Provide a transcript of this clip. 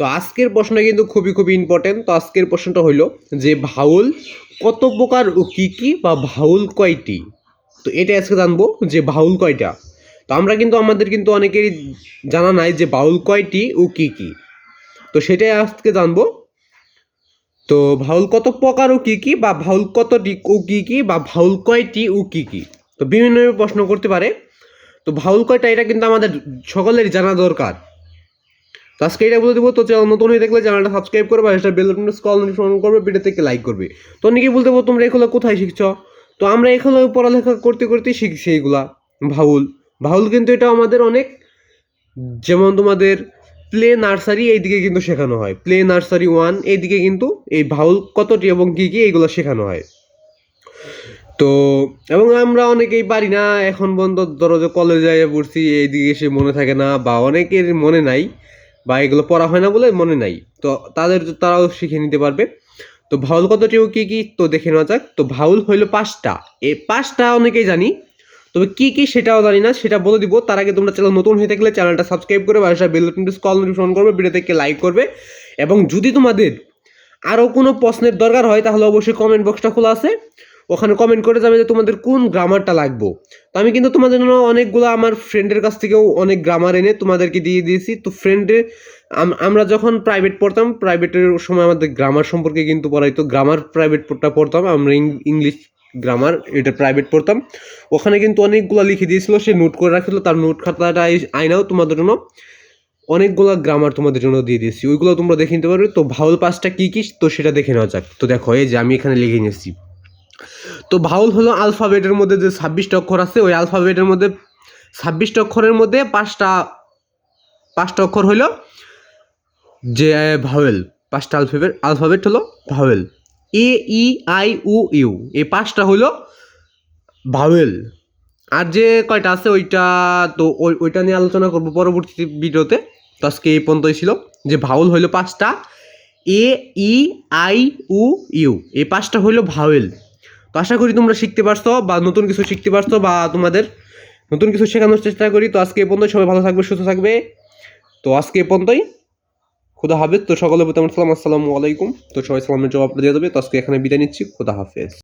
তো আজকের প্রশ্নটা কিন্তু খুবই খুবই ইম্পর্টেন্ট তো আজকের প্রশ্নটা হইল যে ভাউল কত প্রকার ও কী কী বা ভাউল কয়টি? তো এটা আজকে জানব যে ভাউল কয়টা। তো আমরা কিন্তু, আমাদের কিন্তু অনেকেরই জানা নাই যে বাউল কয়টি ও কী কী। তো সেটাই আজকে জানব। তো ভাউল কত প্রকার ও কী কী বা ভাউল কতটি ও কী কী বা ভাউল কয়টি ও কী কী? তো বিভিন্ন প্রশ্ন করতে পারে। তো ভাউল কয়টা এটা কিন্তু আমাদের সকলের জানা দরকার। তো আজকে এটা বলে দেবো, তো নতুন হয়ে দেখলে চ্যানেলটা সাবস্ক্রাইব করবে আর এটা বেল বাটনটা স্কল নোটিফিকেশন করবে ভিডিও থেকে লাইক করবে। তো অনেকেই বলতে পারব তোমরা এগুলো কোথায় শিখছো? তো আমরা এগুলো পড়ালেখা করতে করতেই শিখছি এইগুলা ভাউল ভাউল কিন্তু এটা আমাদের অনেক, যেমন তোমাদের প্লে নার্সারি এইদিকে কিন্তু শেখানো হয়। প্লে নার্সারি ওয়ান এইদিকে কিন্তু এই ভাউল কতটি এবং কী কী এইগুলো শেখানো হয়। তো, এবং আমরা অনেকেই পারি না, এখন বন্ধ ধরো যে কলেজে পড়ছি, এইদিকে এসে মনে থাকে না, বা অনেকের মনে নাই। বা এগুলো পড়া হয় না বলে মনে নাই। তো তাদের তারাও শিখে নিতে পারবে। তো ভাউল কতটিও কী কী তো দেখে নেওয়া যাক। তো ভাউল হইল পাঁচটা। এই পাঁচটা অনেকেই জানি। তবে কী কী সেটাও জানি না, সেটা বলে দিব। তার আগে তোমরা চ্যানেল নতুন হয়ে থাকলে চ্যানেলটা সাবস্ক্রাইব করে বাসা বেল বাটনটি কল নোটিফিকেশন করবে ভিডিও থেকে লাইক করবে। এবং যদি তোমাদের আরও কোনো প্রশ্নের দরকার হয়, তাহলে অবশ্যই কমেন্ট বক্সটা খোলা আছে। ওখানে কমেন্ট করে যাবে যে তোমাদের কোন গ্রামারটা লাগবো। তো আমি কিন্তু তোমাদের জন্য অনেকগুলো আমার ফ্রেন্ডের কাছ থেকেও অনেক গ্রামার এনে তোমাদেরকে দিয়ে দিয়েছি। তো ফ্রেন্ডে আমরা যখন প্রাইভেট পড়তাম প্রাইভেটের সময় আমাদের গ্রামার সম্পর্কে কিন্তু পড়াইতো গ্রামার প্রাইভেট প্রাইভেটটা পড়তাম, আমরা ইংলিশ গ্রামার এটা প্রাইভেট পড়তাম। ওখানে কিন্তু অনেকগুলো লিখে দিয়েছিল, সে নোট করে রাখছিল, তার নোট খাতাটা এই আইনাও তোমাদের জন্য অনেকগুলো গ্রামার তোমাদের জন্য দিয়ে দিয়েছি। ওইগুলো তোমরা দেখে নিতে পারবে। তো ভাউল পাঁচটা কী কী, তো সেটা দেখে নেওয়া যাক। তো দেখো, এই যে আমি এখানে লিখে নিয়েছি। তো ভাউল হলো আলফাবেটের মধ্যে যে ছাব্বিশটা অক্ষর আছে, ওই আলফাবেটের মধ্যে ছাব্বিশটা অক্ষরের মধ্যে পাঁচটা পাঁচটা অক্ষর হইল যে ভাওয়েল পাঁচটা আলফাবেট আলফাবেট হলো vowel A E I O U এই পাঁচটা হলো ভাওয়েল আর যে কয়টা আছে ওইটা তো ওই, ওইটা নিয়ে আলোচনা করব পরবর্তী ভিডিওতে। তো আজকে এই পর্যন্তই ছিল। যে ভাউল হইল পাঁচটা এ ই আই উ ইউ এই পাঁচটা হইল ভাওয়েল তো আশা করি তোমরা শিখতে পারছ বা নতুন কিছু শিখতে পারছ বা তোমাদের নতুন কিছু শেখানোর চেষ্টা করি। তো আজকে এ পর্যন্ত সবাই ভালো থাকবে, সুস্থ থাকবে। তো আজকে এ পর্যন্তই। খুদা হাফেজ। তো সকলের প্রতি আমার সালাম। আসসালামু আলাইকুম। তো সবাই সালামের জবাব দিয়ে দেবে। তো আজকে এখানে বিদায় নিচ্ছি। খুদা হাফেজ।